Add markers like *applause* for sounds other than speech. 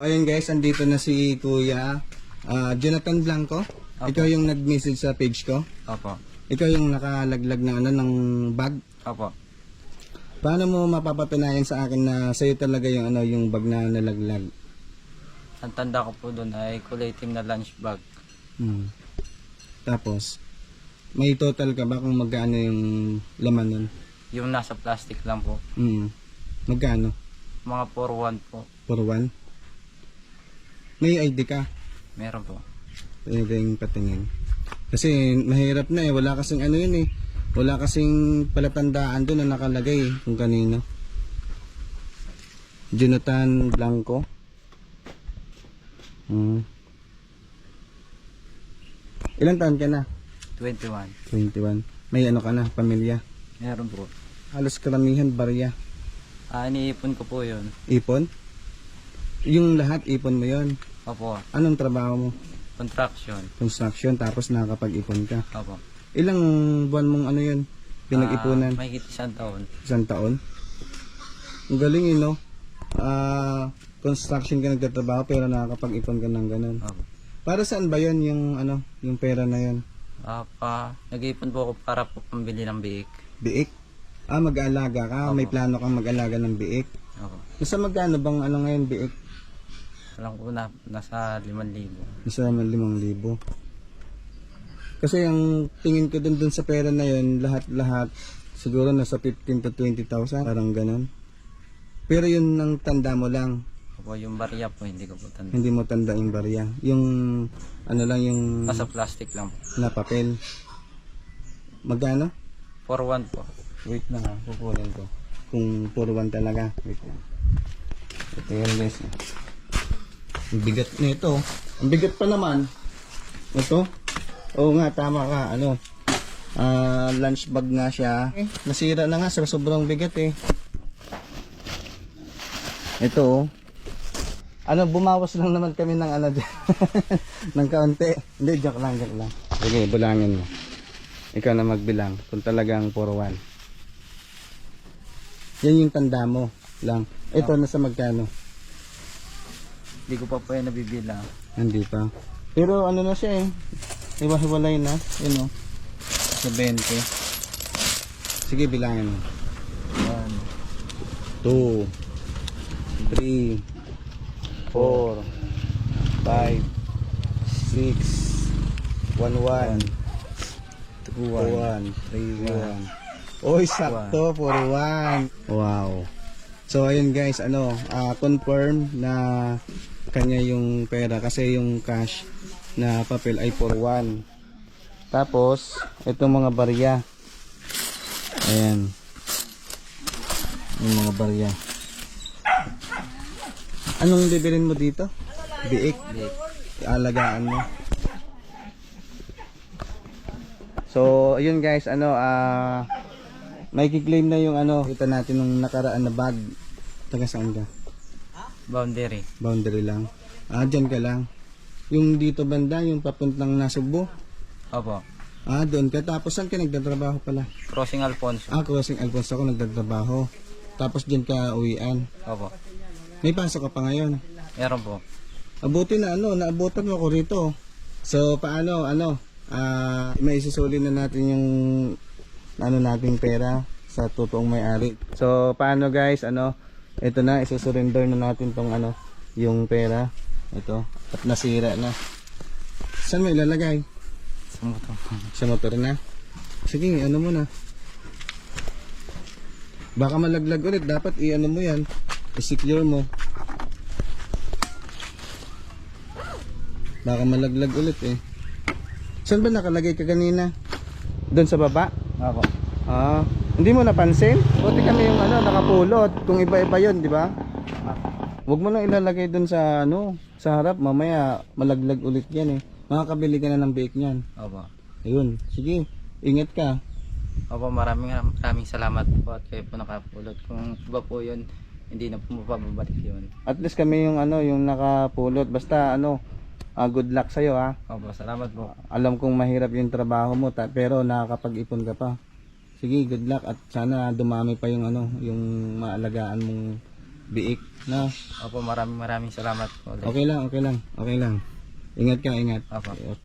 Ayun guys, andito na si Kuya ah, Jonathan Blanco. Ikaw yung nag-message sa page ko. Opo. Ikaw yung nakalaglag ng ano ng bag. Opo. Paano mo mapapatunayan sa akin na sa'yo talaga yung ano yung bag na nalaglag? Ang tanda ko po doon ay kulay itim na lunch bag. Hmm. Tapos may total ka ba kung magkano yung laman nun? Yung nasa plastic lang po. Hmm. Magkano? Mga 4-1 po. For one? May ID ka? Meron po. Pwede yung patingin. Kasi mahirap na eh. Wala kasing ano yun eh. Wala kasing palatandaan doon na nakalagay eh, kung kanino. Jonathan Blanco. Hmm. Ilan taon ka na? 21. 21. May ano ka na, pamilya. Meron po. Halos karamihan, barya. Ah, iniipon ko po yun. Ipon? Yung lahat, ipon mo yon. Opo. Anong trabaho mo? Contraction. Construction, tapos nakakapag-ipon ka. Opo. Ilang buwan mong ano yun? Pinag-ipunan? Ah, mahigit isang taon. Isang taon? Ang galing yun, no? Ah, construction ka nagtatrabaho pero nakakapag-ipon ka ng ganun. Opo. Para saan ba yun yung ano, yung pera na yun? Ah, pa, nag-iipon po ako para po pambili ng biik. Biik? Ah, mag-aalaga ka? May plano kang mag-alaga ng biik? Opo. Nasa magkano bang ano ngayon biik? Alam ko na, nasa 5,000. Nasa limang libo. Kasi ang tingin ko dun dun sa pera na yun, lahat-lahat, siguro nasa 15 to 20,000, parang ganun. Pero yun ang tanda mo lang, Opo, yung barya po, hindi ko po tanda. hindi mo tanda yung barya. Yung, ano lang yung Nasa plastic lang po. na papel. Magkano? 4-1 po. Wait lang ha, kukunin ko. Kung puro one talaga. Wait lang. Ito yung guys. Ang bigat nito. Ang bigat pa naman. Ito. Oo nga, tama ka. Ano? Ah, lunch bag nga siya. Nasira na nga sa sobrang bigat eh. Ito oh. Ano, bumawas lang naman kami ng ano dyan. *laughs* ng kaunti. Hindi, joke lang, joke lang. Sige, bulangin mo. Ikaw na magbilang kung talagang 4-1. Yan yung tanda mo lang. Ito, nasa magkano? Hindi ko pa po yan nabibilang. Hindi pa. Pero ano na siya eh. Iwa-hiwalay na. Yun o. Sa 20. Sige, bilangin mo. 1, 2, 3, 4, 5, 6, 1, 1, 2, 1, 3, 1. Oy, sakto, 4, 1. Wow. So, ayun guys, ano, ah, confirm na kanya yung pera kasi yung cash na papel ay 4-1. Tapos, itong mga barya. Ayan. Yung mga barya. Anong bibilin mo dito? Biik. biik. Alagaan mo. So, ayun guys, ano, ah, may kiklaim na yung ano, kita natin nung nakaraan na bag. Taga saan ka? Boundary. Boundary lang. Ah, dyan ka lang. Yung dito banda, yung papuntang Nasubo. Opo. Ah, doon ka. Tapos saan ka nagtatrabaho pala? Crossing Alfonso. Ah, crossing Alfonso ako nagtatrabaho. Tapos dyan ka uwian. Opo. May pasok ka pa ngayon. Meron po. Abuti na ano, naabutan mo ako rito. So, paano, ano, ah, may isusuli na natin yung, ano nating pera sa totoong may-ari. So, paano guys, ano, ito na, isusurrender na natin tong, ano, yung pera. Ito, at nasira na. Saan mo ilalagay? Sa motor. Sa motor na? Sige, ano mo na. Baka malaglag ulit, dapat i-ano mo yan, i-secure mo. Baka malaglag ulit eh. Saan ba nakalagay ka kanina? Doon sa baba? Opo. Ah, hindi mo napansin? Buti kami yung ano, nakapulot. Kung iba-iba yun, di ba? Huwag mo lang ilalagay doon sa ano, sa harap. Mamaya malaglag ulit yan eh. Makakabili ka na ng bake niyan. Opo. Ayun, sige. Ingat ka. Opo, maraming maraming salamat po at kayo po nakapulot. Kung iba po yun, hindi na po mapababalik yun. At least kami yung ano, yung nakapulot. Basta ano, ah, good luck sa'yo ha. Opo, salamat po. Alam kong mahirap yung trabaho mo, ta- pero nakakapag-ipon ka pa. Sige, good luck at sana dumami pa yung ano, yung maalagaan mong biik na. Opo, maraming maraming salamat po. Okay lang, okay lang, okay lang. Ingat ka, ingat. Opo.